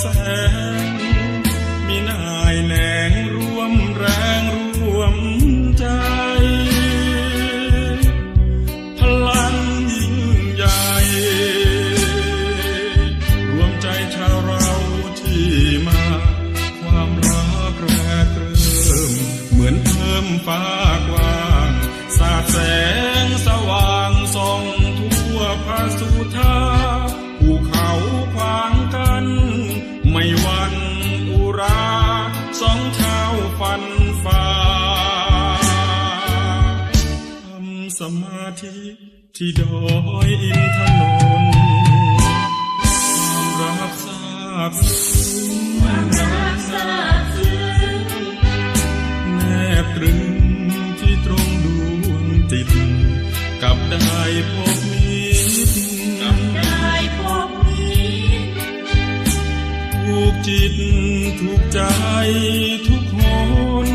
แสง มีนายแหลงร่วมแรงร่วมใจ พลังยิ่งใหญ่ รวมใจชาวเราที่มา ความรักแรกเริ่ม เหมือนเพิ่มฟ้ากว้าง สาดแสงสว่างส่องทั่วพระสุธา มาธิที่ดอยอินทนนท์ความรักซาบซึ้งแนบตรึงที่ตรงดวงจิตกับได้พบมิตรถูกจิตถูกใจทุกคน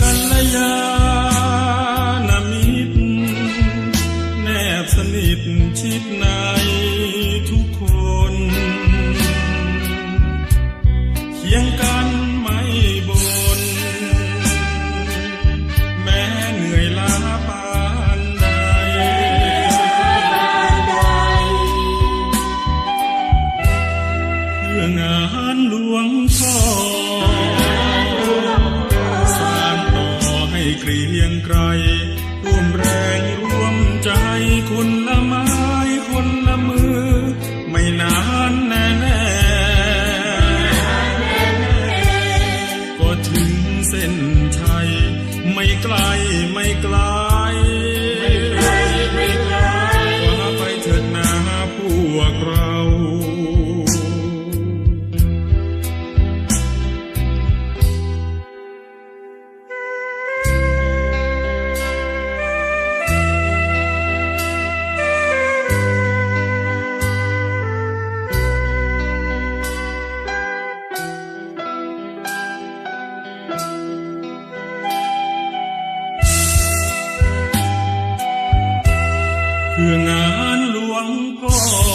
กัลยา গো